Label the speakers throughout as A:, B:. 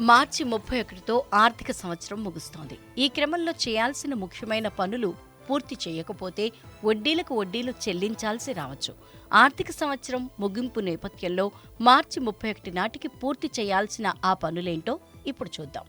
A: మార్చి ముప్పై ఒకటితో ఆర్థిక సంవత్సరం ముగుస్తోంది. ఈ క్రమంలో చేయాల్సిన ముఖ్యమైన పనులు పూర్తి చేయకపోతే వడ్డీలకు వడ్డీలు చెల్లించాల్సి రావచ్చు. ఆర్థిక సంవత్సరం ముగింపు నేపథ్యంలో మార్చి ముప్పై ఒకటి నాటికి పూర్తి చేయాల్సిన ఆ పనులేంటో ఇప్పుడు చూద్దాం.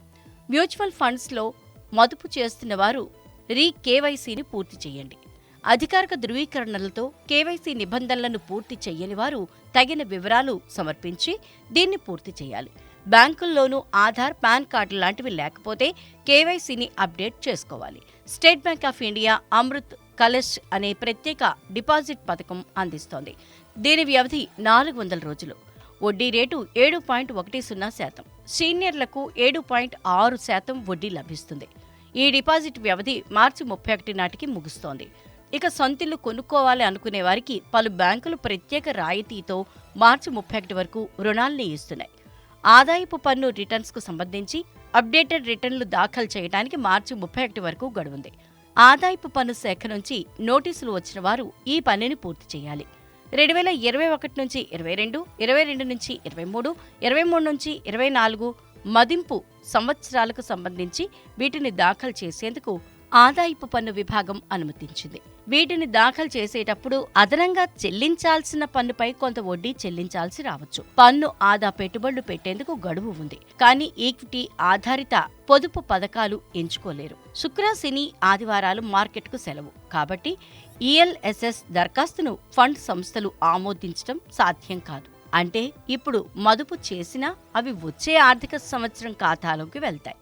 A: మ్యూచువల్ ఫండ్స్లో మదుపు చేస్తున్న వారు రీ కేవైసీని పూర్తి చేయండి. అధికారిక ధృవీకరణలతో కేవైసీ నిబంధనలను పూర్తి చేయని వారు తగిన వివరాలు సమర్పించి దీన్ని పూర్తి చేయాలి. బ్యాంకుల్లోనూ ఆధార్ పాన్ కార్డు లాంటివి లేకపోతే కేవైసీని అప్డేట్ చేసుకోవాలి. State bank of India Amrit Kalash అనే ప్రత్యేక డిపాజిట్ పథకం అందిస్తోంది. దీని వ్యవధి నాలుగు వందల రోజులు. వడ్డీ రేటు ఏడు పాయింట్ ఒకటి సున్నా శాతం. సీనియర్లకు ఏడు పాయింట్ ఆరు శాతం వడ్డీ లభిస్తుంది. ఈ డిపాజిట్ వ్యవధి మార్చి ముప్పై ఒకటి నాటికి ముగుస్తోంది. ఇక సొంతిల్లు కొనుక్కోవాలి అనుకునే వారికి పలు బ్యాంకులు ప్రత్యేక రాయితీతో మార్చి ముప్పై ఒకటి వరకు రుణాల్ని ఇస్తున్నాయి. ఆదాయపు పన్ను రిటర్న్స్కు సంబంధించి అప్డేటెడ్ రిటర్న్లు దాఖలు చేయడానికి మార్చి ముప్పై ఒకటి వరకు గడువుంది. ఆదాయపు పన్ను శాఖ నుంచి నోటీసులు వచ్చిన వారు ఈ పనిని పూర్తి చేయాలి. రెండు వేల ఇరవై ఒకటి నుంచి ఇరవై రెండు ఇరవై రెండు నుంచి ఇరవై మూడు ఇరవై మూడు నుంచి ఇరవై నాలుగు మదింపు సంవత్సరాలకు సంబంధించి వీటిని దాఖలు చేసేందుకు ఆదాయపు పన్ను విభాగం అనుమతించింది. వీటిని దాఖలు చేసేటప్పుడు అదనంగా చెల్లించాల్సిన పన్నుపై కొంత వడ్డీ చెల్లించాల్సి రావచ్చు. పన్ను ఆదా పెట్టుబడులు పెట్టేందుకు గడువు ఉంది. కానీ ఈక్విటీ ఆధారిత పొదుపు పథకాలు ఎంచుకోలేరు. శుక్ర శని ఆదివారాలు మార్కెట్కు సెలవు. కాబట్టి ఈఎల్ఎస్ఎస్ దరఖాస్తును ఫండ్ సంస్థలు ఆమోదించడం సాధ్యం కాదు. అంటే ఇప్పుడు మదుపు చేసినా అవి వచ్చే ఆర్థిక సంవత్సరం ఖాతాలోకి వెళ్తాయి.